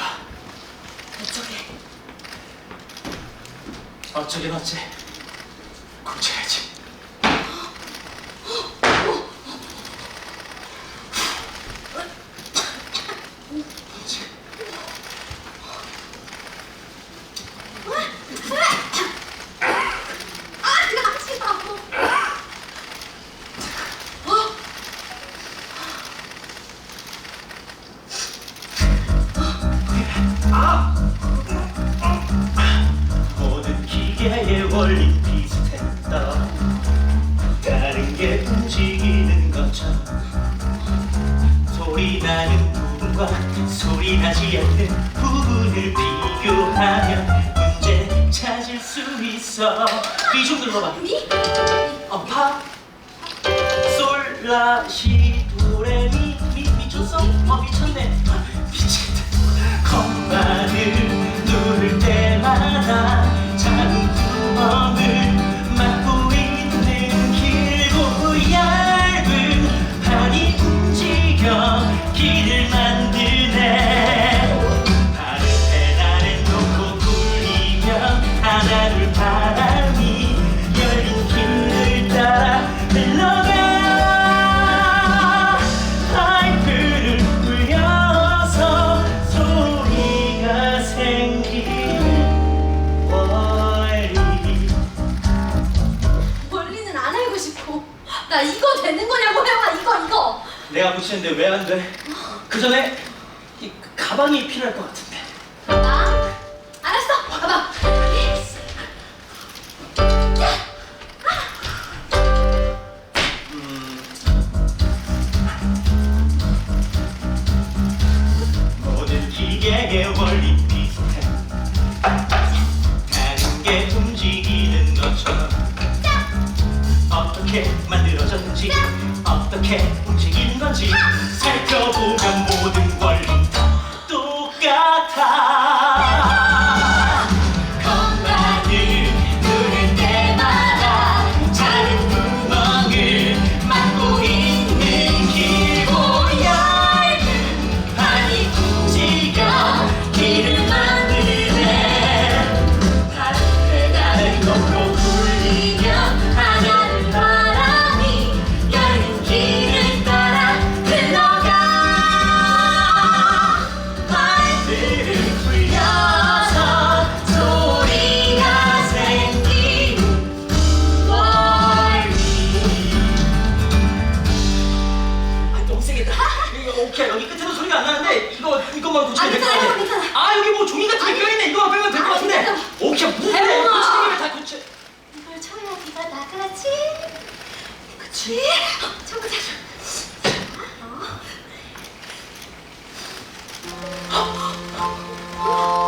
봐. 이쪽에. 어쩌긴 어째. 고쳐야지. 과 소리 나지 않는 부분을 비교하면 문제 찾을 수 있어. 비좀 눌러봐. 미? 어, 파, 솔, 라, 시, 도, 레, 미, 미, 미쳤어? 어, 미쳤네. 길을 만드네. 발을 페달에 놓고 굴리면 하나둘 바람이 열린 길을 따라 흘러가 파이프를 굴려서 소리가 생기는 원리 원리는 안 알고 싶어. 나 이거 되는 거냐고 해봐. 이거 이거. 내가 붙이는데 왜 안 돼? 그 전에 이 가방이 필요할 것 같은데 아, 알았어. 봐봐. 모든 기계의 원리 비슷해 다른 게 움직이는 것처럼 어떻게 만들어졌는지 어떻게 움직이는 G. 것만 고치면 아, 될것 괜찮아요, 같아 괜찮아요. 아 여기 뭐 종이 같은 게 껴있네 이거만 빼면 될 것 아니, 같은데 괜찮아. 오케이 뭐 대박. 고치는 김에 다 고쳐 이걸 쳐야 비가 나가지. 그치? 참고 자. 어?